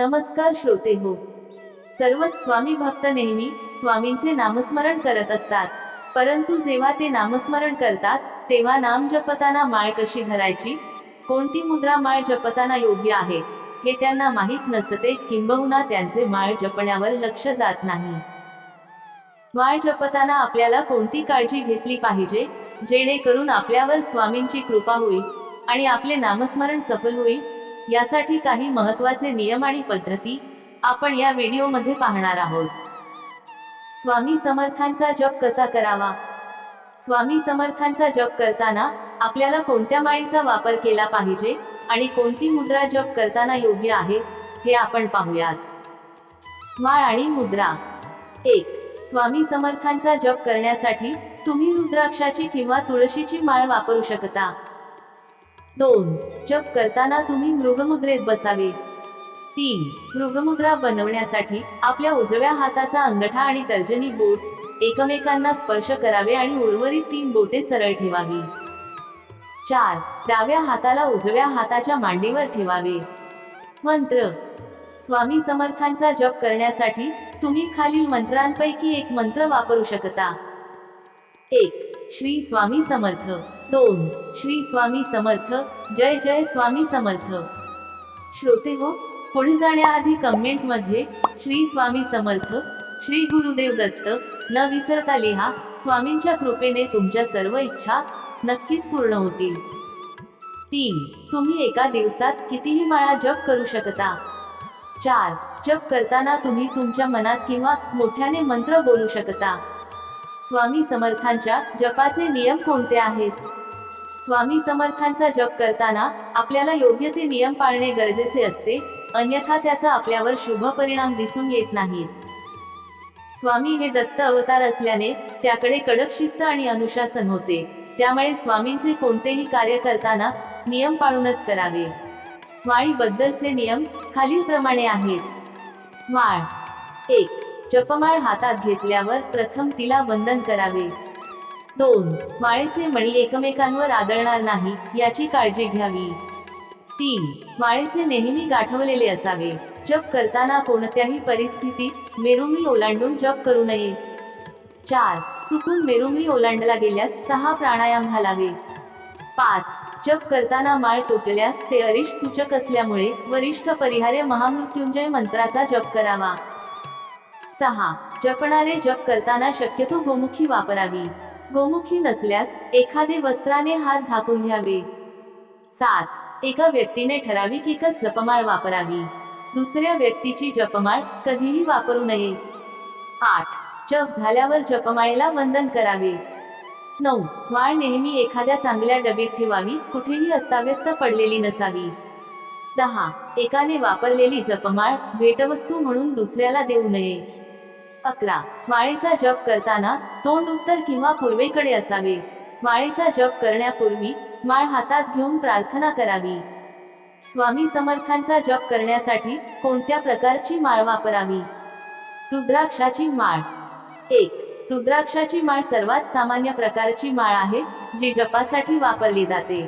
नमस्कार श्रोते हो. सर्वच स्वामी भक्त नेहमी स्वामींचे नामस्मरण करत असतात. परंतु जेव्हा ते नामस्मरण करतात तेव्हा नाम जपताना माळ कशी धरायची? कोणती मुद्रा माळ जपताना योग्य आहे? हे त्यांना माहीत नसते किंबहुना त्यांचे माळ जपण्यावर लक्ष जात नाही. माळ जपताना आपल्याला कोणती काळजी घेतली पाहिजे? जेणेकरून आपल्यावर स्वामींची कृपा होईल आणि आपले नामस्मरण सफल होईल? यासाठी काही महत्त्वाचे नियम आणि पद्धती आपण या व्हिडिओमध्ये पाहणार आहोत. स्वामी समर्थांचा जप कसा करावा? स्वामी समर्थांचा जप करताना आपल्याला कोणत्या माळीचा वापर केला पाहिजे आणि कोणती मुद्रा जप करताना योग्य आहे हे आपण पाहूयात. माळ आणि मुद्रा. एक स्वामी समर्थांचा जप करण्यासाठी तुम्ही रुद्राक्षाची किंवा तुळशीची माळ वापरू शकता. दोन जप करताना तुम्ही मृगमुद्रेत बसावे. तीन मृगमुद्रा बनवण्यासाठी आपल्या उजव्या हाताचा अंगठा आणि तर्जनी बोट एकमेकांना स्पर्श करावे आणि उर्वरित तीन बोटे सरळ ठेवावी. चार डाव्या हाताला उजव्या हाताच्या मांडीवर ठेवावे. मंत्र स्वामी समर्थांचा जप करण्यासाठी तुम्ही खालील मंत्रांपैकी एक मंत्र वापरू शकता. एक श्री स्वामी समर्थ. दोन श्री स्वामी समर्थ जय जय स्वामी समर्थ. श्रोते हो पुढे जाण्याआधी कमेंटमध्ये श्री स्वामी समर्थ श्री गुरुदेव दत्त न विसरता लिहा स्वामींच्या कृपेने तुमच्या सर्व इच्छा नक्कीच पूर्ण होतील. तीन तुम्ही एका दिवसात कितीही माळा जप करू शकता. चार जप करताना तुम्ही तुमच्या मनात किंवा मोठ्याने मंत्र बोलू शकता. स्वामी समर्थांच्या जपाचे नियम कोणते आहेत? स्वामी समर्थांचा जप करताना आपल्याला योग्य ते नियम पाळणे गरजेचे असते अन्यथा त्याचा आपल्यावर शुभ परिणाम दिसून येत नाहीत स्वामी हे दत्त अवतार असल्याने त्याकडे कडक शिस्त आणि अनुशासन होते. त्यामुळे स्वामींचे कोणतेही कार्य करताना नियम पाळूनच करावे. वाळीबद्दलचे नियम खालीलप्रमाणे आहेत. वाळ. एक. जपमाळ हातात घेतल्यावर प्रथम तिला वंदन करावे. दोन माळेचे मणी एकमेकांवर आदळणार नाही याची काळजी घ्यावी. तीन माळेचे नेहमी गाठवलेले असावे. जप करताना कोणत्याही परिस्थितीत मेरुंगणी ओलांडून जप करू नये. चार चुकून मेरुमी ओलांडला गेल्यास सहा प्राणायाम घालावे. पाच जप करताना माळ तुटल्यास ते अरिष्ट सूचक असल्यामुळे वरिष्ठ परिहार्य महामृत्युंजय मंत्राचा जप करावा. सहा जपणारे जप करताना शक्यतो गोमुखी वापरावी. गोमुखी नसल्यास एखादे वस्त्राने हात झाकून घ्यावे. सात एका व्यक्तीने ठराविक एकच जपमाळ वापरावी. दुसऱ्या व्यक्तीची जपमाळ कधीही वापरू नये. आठ जप झाल्यावर जपमाळेला वंदन करावे. नऊ वाळ नेहमी एखाद्या चांगल्या डबीत ठेवावी कुठेही अस्ताव्यस्त पडलेली नसावी. दहा एकाने वापरलेली जपमाळ भेटवस्तू म्हणून दुसऱ्याला देऊ नये. अकरा. माळेचा जप करताना तोंड उत्तर किंवा पूर्वेकडे असावे. माळेचा जप करण्यापूर्वी माळ हातात घेऊन प्रार्थना करावी. स्वामी समर्थांचा जप करण्यासाठी कोणत्या प्रकारची माळ वापरावी? रुद्राक्षाची माळ. एक. रुद्राक्षाची माळ सर्वात सामान्य प्रकारची माळ आहे जी जपासाठी वापरली जाते.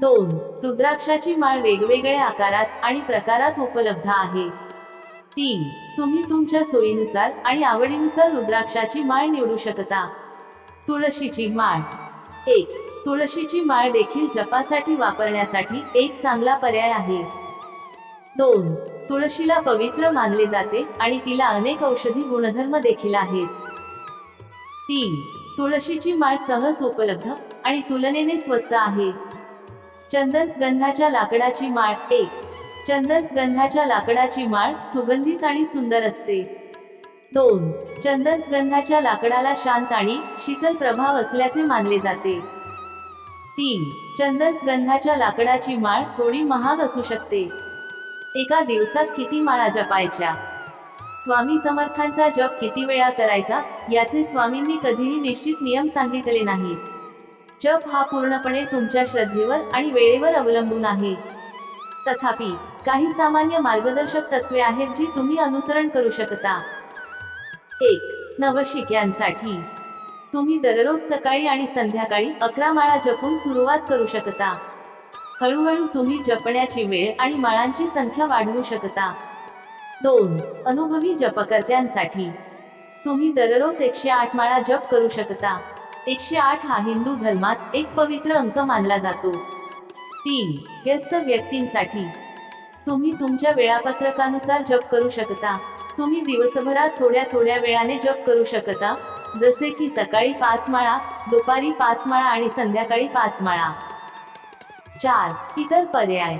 दोन. रुद्राक्षाची माळ वेगवेगळ्या आकारात आणि प्रकारात उपलब्ध आहे. तीन. तुम्ही तुमच्या सोयीनुसार आणि आवडीनुसार रुद्राक्षाची माळ निवडू शकता. तुळशीची माळ. एक. तुळशीची माळ देखील जपासाठी वापरण्यासाठी एक चांगला पर्याय आहे. दोन. तुळशीला पवित्र मानले जाते आणि तिला अनेक औषधी गुणधर्म देखील आहेत. तीन. तुळशीची माळ सहज उपलब्ध आणि तुलनेने स्वस्त आहे. चंदन गंधाच्या लाकडाची माळ एक. चंदन गंधाच्या लाकडाची माळ सुगंधित आणि सुंदर असते. दोन चंदन गंधाच्या लाकडाला शांत आणि शीतल प्रभाव असल्याचे मानले जाते. तीन चंदन गंधाच्या लाकडाची माळ थोडी महाग असू शकते. एका दिवसात किती माळा जपायच्या? स्वामी समर्थांचा जप किती वेळा करायचा याचे स्वामींनी कधीही निश्चित नियम सांगितले नाहीत. जप हा पूर्णपणे तुमच्या श्रद्धेवर आणि वेळेवर अवलंबून आहे. तथापि काही सामान्य मार्गदर्शक तत्वे आहेत जी तुम्ही अनुसरण करू शकता. एक नवशिक्यांसाठी. तुम्ही दररोज सकाळी आणि संध्याकाळी अकरा माळा जपून सुरुवात करू शकता. हळूहळू तुम्ही जपण्याची वेळ आणि माळांची संख्या वाढवू शकता. दोन अनुभवी जपकर्त्यांसाठी. तुम्ही दररोज एकशे आठ माळा जप करू शकता. एकशे आठ हा हिंदू धर्मात एक पवित्र अंक मानला जातो. तीन व्यस्त व्यक्तींसाठी. तुम्ही तुमच्या वेळापत्रकानुसार जप करू शकता. तुम्ही दिवसभरात थोड्या थोड्या वेळाने जप करू शकता. जसे की सकाळी पाच माळा दुपारी पाच माळा आणि संध्याकाळी पाच माळा. चार इतर पर्याय.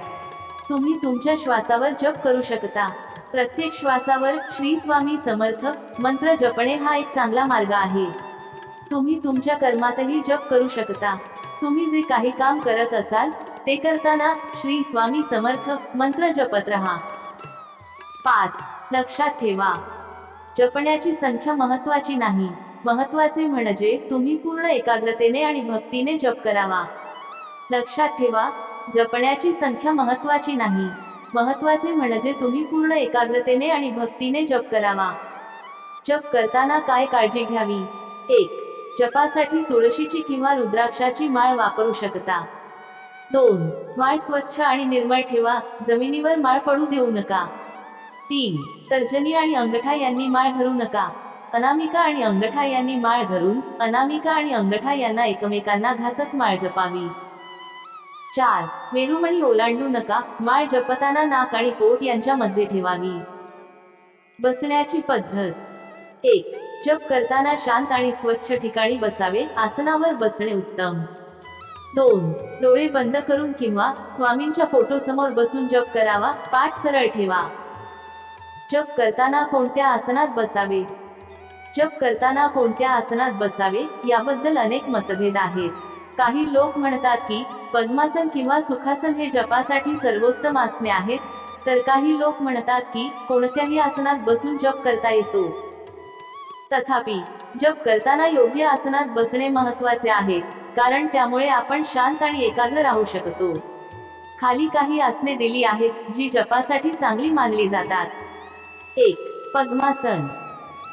तुम्ही तुमच्या श्वासावर जप करू शकता. प्रत्येक श्वासावर श्री स्वामी समर्थ मंत्र जपणे हा एक चांगला मार्ग आहे. तुम्ही तुमच्या कर्मातही जप करू शकता. तुम्ही जे काही काम करत असाल ते करताना श्री स्वामी समर्थ मंत्र जपत राहा. पाच लक्षात ठेवा. जपण्याची संख्या महत्वाची नाही. महत्त्वाचे म्हणजे तुम्ही पूर्ण एकाग्रतेने आणि भक्तीने जप करावा. लक्षात ठेवा जपण्याची संख्या महत्वाची नाही. महत्त्वाचे म्हणजे तुम्ही पूर्ण एकाग्रतेने आणि भक्तीने जप करावा. जप करताना काय काळजी घ्यावी? एक जपासाठी तुळशीची किंवा रुद्राक्षाची माळ वापरू शकता. दोन. माळ स्वच्छ आणि निर्मळ ठेवा. जमिनीवर माळ पडू देऊ नका. तीन. तर्जनी आणि अंगठा यांनी माळ धरू नका. अनामिका आणि अंगठा यांनी माळ धरून अनामिका आणि अंगठा यांना एकमेकांना घासत माळ जपावी. चार. मेरुमणी ओलांडू नका. माळ जपताना नाक आणि पोट यांच्यामध्ये ठेवावी. बसण्याची पद्धत. एक. जप करताना शांत आणि स्वच्छ ठिकाणी बसावे. आसनावर बसणे उत्तम. दोन. डोळे बंद करून किंवा स्वामींच्या फोटो समोर बसून जप करावा पाठ सरळ ठेवा. जप करताना कोणत्या आसनात बसावे? जप करताना कोणत्या आसनात बसावे? याबद्दल अनेक मतभेद आहेत. काही लोक म्हणतात की पद्मासन किंवा सुखासन हे जपासाठी सर्वोत्तम आसने आहेत तर काही लोक म्हणतात की कोणत्याही आसनात बसून जप करता येतो. तथापि जप करताना योग्य आसनात बसणे महत्त्वाचे आहे. कारण त्यामुळे आपण शांत आणि एकाग्र राहू शकतो. खाली काही आसने दिली आहेत जी जपासाठी चांगली मानली जातात. एक पद्मासन.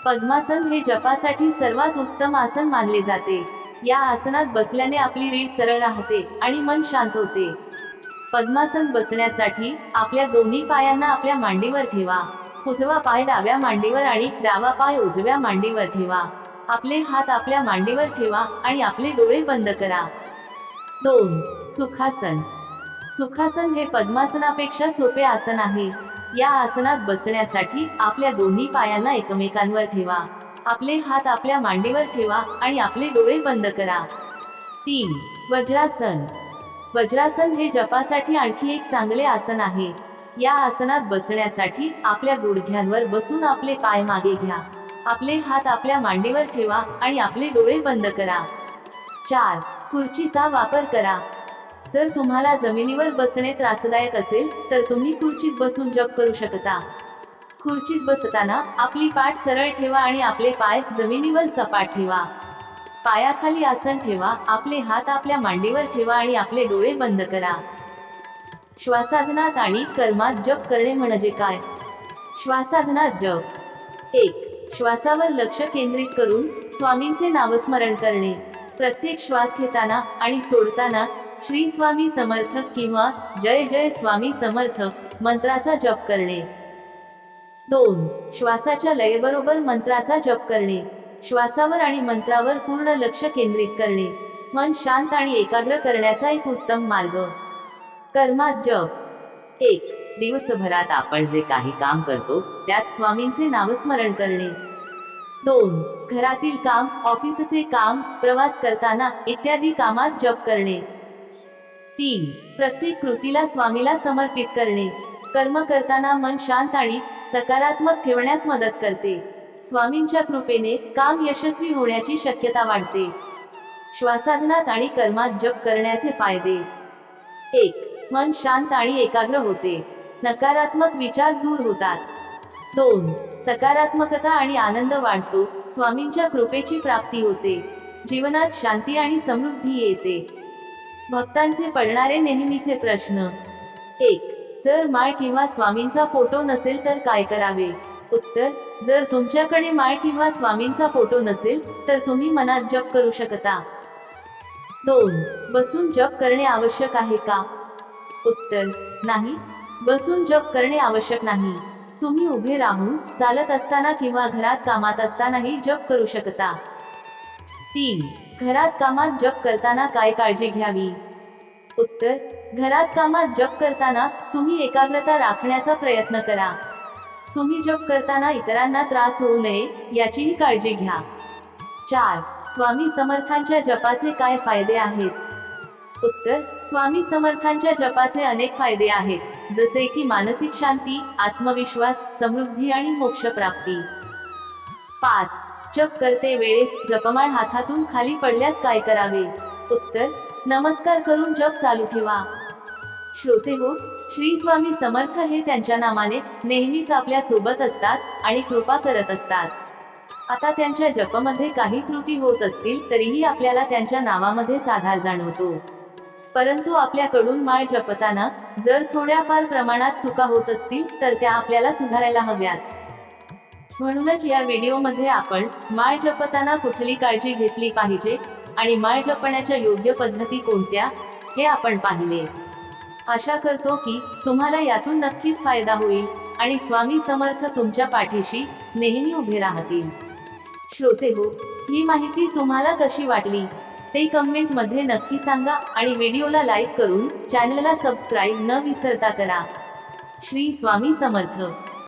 पद्मासन हे जपासाठी सर्वात उत्तम आसन मानले जाते. या आसनात बसल्याने आपली रीड सरळ राहते आणि मन शांत होते. पद्मासन बसण्यासाठी आपल्या दोन्ही पायांना आपल्या मांडीवर ठेवा. उजवा पाय डाव्या मांडीवर आणि डावा पाय उजव्या मांडीवर ठेवा. आपले हात आपल्या मांडीवर ठेवा आणि आपले डोळे बंद करा. दोन सुखासन. सुखासन हे पद्मासनापेक्षा सोपे आसन आहे. या आसनात बसण्यासाठी आपल्या दोन्ही पायांना एकमेकांवर ठेवा. आपले हात आपल्या मांडीवर ठेवा आणि आपले डोळे बंद करा. तीन वज्रासन. वज्रासन हे जपासाठी आणखी एक चांगले आसन आहे. या आसनात बसण्यासाठी आपल्या गुडघ्यांवर बसून आपले पाय मागे घ्या. आपले हात आपल्या मांडीवर ठेवा आणि आपले डोळे बंद करा. चार खुर्चीचा वापर करा. जर तुम्हाला जमिनीवर बसणे त्रासदायक असेल तर तुम्ही खुर्चीत बसून जप करू शकता. खुर्चीत बसताना आपली पाठ सरळ ठेवा आणि आपले पाय जमिनीवर सपाट ठेवा. पायाखाली आसन ठेवा आपले हात आपल्या मांडीवर ठेवा आणि आपले डोळे बंद करा. श्वासाधनात आणि कर्मात जप करणे म्हणजे काय? श्वासाधनात जप. एक श्वासावर लक्ष केंद्रित करून स्वामींचे नामस्मरण करणे. प्रत्येक श्वास घेताना आणि सोडताना श्री स्वामी समर्थ किंवा जय जय स्वामी समर्थ मंत्राचा जप करणे. दोन श्वासाच्या लयबरोबर मंत्राचा जप करणे. श्वासावर आणि मंत्रावर पूर्ण लक्ष केंद्रित करणे. मन शांत आणि एकाग्र करण्याचा एक उत्तम मार्ग. कर्मात जप. एक दिवसभरात आपण जे काही काम करतो त्यात स्वामींचे नामस्मरण करणे. दोन घरातील काम ऑफिसचे काम प्रवास करताना इत्यादी कामात जप करणे. तीन प्रत्येक कृतीला स्वामीला समर्पित करणे. कर्म करताना मन शांत आणि सकारात्मक ठेवण्यास मदत करते. स्वामींच्या कृपेने काम यशस्वी होण्याची शक्यता वाढते. श्वासाधनात आणि कर्मात जप करण्याचे फायदे. एक मन शांत आणि एकाग्र होते. नकारात्मक विचार दूर होतात. दोन सकारात्मकता आणि आनंद वाढतो. स्वामींच्या कृपेची प्राप्ती होते. जीवनात शांती आणि समृद्धी येते. भक्तांचे पडणारे नेहमीचे प्रश्न. एक जर माळ किंवा स्वामींचा फोटो नसेल तर काय करावे? उत्तर जर तुमच्याकडे माळ किंवा स्वामींचा फोटो नसेल तर तुम्ही मनात जप करू शकता. दोन बसून जप करणे आवश्यक आहे का? उत्तर नाही. बसून जप करणे आवश्यक नाही. तुम्ही उभे राहून चालत असताना किंवा घरात कामात असतानाही जप करू शकता. तीन घरात कामात जप करताना काय काळजी घ्यावी? उत्तर घरात कामात जप करताना तुम्ही एकाग्रता राखण्याचा प्रयत्न करा. तुम्ही जप करताना इतरांना त्रास होऊ नये याचीही काळजी घ्या. चार स्वामी समर्थांच्या जपाचे काय फायदे आहेत? उत्तर स्वामी समर्थांच्या जपाचे अनेक फायदे आहेत जसे की मानसिक शांती आत्मविश्वास समृद्धी आणि मोक्ष प्राप्ती पाच जप करते वेळेस जपमाळ हातातून खाली पडल्यास काय करावे? उत्तर नमस्कार करून जप चालू ठेवा. श्रोते हो श्री स्वामी समर्थ हे त्यांच्या नामाने नेहमीच आपल्यासोबत असतात आणि कृपा करत असतात. आता त्यांच्या जपमध्ये काही त्रुटी होत असतील तरीही आपल्याला त्यांच्या नावामध्येच आधार जाणवतो. परंतु आपल्याकडून माळ जपताना जर थोड्याफार प्रमाणात चुका होत असतील तर त्या आपल्याला सुधारायला हव्यात. म्हणूनच या व्हिडिओमध्ये आपण माळ जपताना कुठली काळजी घेतली पाहिजे आणि माळ जपण्याच्या योग्य पद्धती कोणत्या हे आपण पाहिले. आशा करतो की तुम्हाला यातून नक्कीच फायदा होईल आणि स्वामी समर्थ तुमच्या पाठीशी नेहमी उभे राहतील. श्रोते हो ही माहिती तुम्हाला कशी वाटली? ते कमेंटमध्ये नक्की सांगा आणि व्हिडिओला लाईक करून चॅनलला सबस्क्राईब न विसरता करा. श्री स्वामी समर्थ.